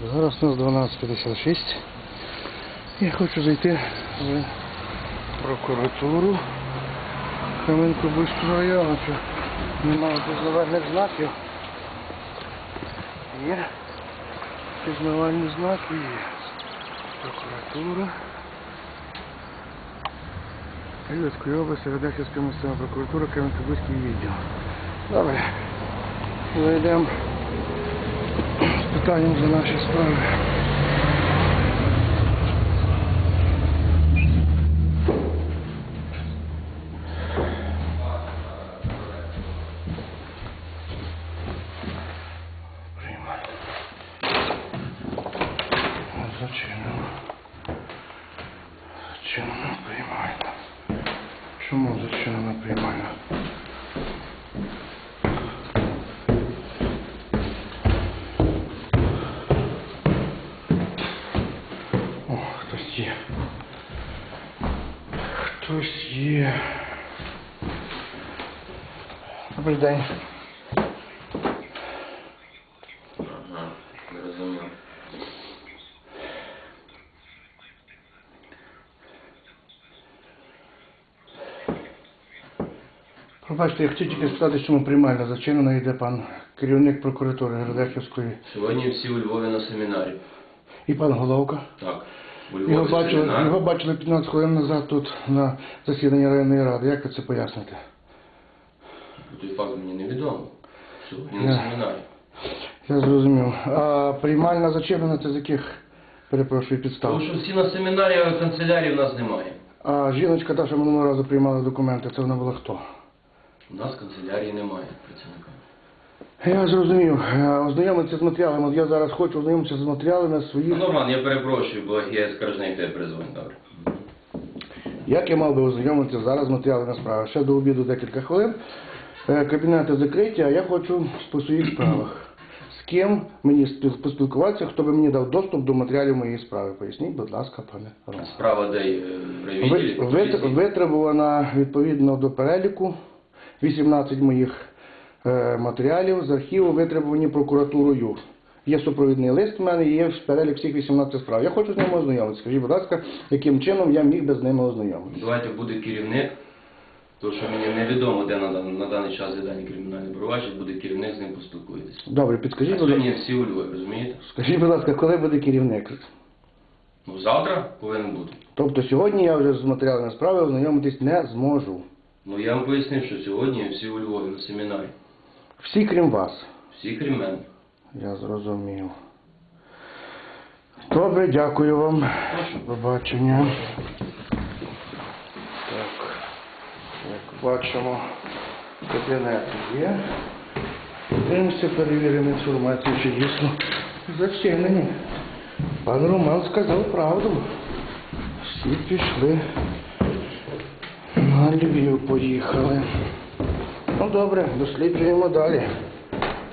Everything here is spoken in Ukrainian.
Зараз у нас 12.56. Я хочу зайти в прокуратуру Кам'янко-Бузького району. Що немає пізнавальних знаків. Є. Пізнавальні знаки є. Прокуратура. Львівської області, Радехівська місцева прокуратура, Кам'янко-Бузький відділ. Добре. Зайдемо з питанням за наші справи. Зачинено. Зачинено приймаємо. Чому зачинено приймаємо? Хтось є. Хтось є. Добрий день. Ага, не розумію. Пробачте, я хотів тільки спитати, чому приймальна зачинена йде пан керівник прокуратури Градехівської Сьогодні всі у Львові на семінарі. і пан Головка. Так. Його бачили, його бачили 15 хвилин назад тут на засіданні районної ради. Як ви це поясните? Той факт мені невідомо. Сьогодні Не. на. Я зрозумів. А приймальна зачинена це з яких, перепрошую, підстав? Тому що всі на семінарі, а канцелярії в нас немає. А жіночка, та, що минулого разу приймала документи, це вона була хто? У нас канцелярії немає працівника. Я зрозумів. Е, Ознайомитися з матеріалами. От я зараз хочу ознайомитися з матеріалами своїх. Ну, Роман, я перепрошую, бо я скаржник тебе призвоню. Добре. Як я мав би ознайомитися зараз з матеріалами справи? Ще до обіду декілька хвилин. Е, Кабінети закриті, а я хочу по своїх справах. З ким мені спіл- поспілкуватися, хто би мені дав доступ до матеріалів моєї справи? Поясніть, будь ласка, пане Роман. Справа де е, Ви- вит- Витребувана відповідно до переліку 18 моїх матеріалів з архіву, витребувані прокуратурою. Є супровідний лист в мене, є перелік всіх 18 справ. Я хочу з ними ознайомитися. Скажіть, будь ласка, яким чином я міг би з ними ознайомитися? Давайте буде керівник, тому що мені невідомо, де на, на даний час дані кримінальні провадження, буде керівник, з ним поспілкуєтесь. Добре, підскажіть, будь ласка, сьогодні всі у Львові, розумієте? скажіть, будь ласка, коли буде керівник? Ну, завтра повинен бути. Тобто сьогодні я вже з матеріалами справи ознайомитись не зможу. Ну я вам пояснив, що сьогодні всі у Львові на семінарі. Всі крім вас. Всі крім мене. Я зрозумів. Добре, дякую вам. Побачення. Так, як бачимо, кабінет є. Дивимося, перевіримо інформацію, чи дійсно зачинені. Пан Роман сказав правду. Всі пішли. На Львів поїхали. Ну добре, досліджуємо далі.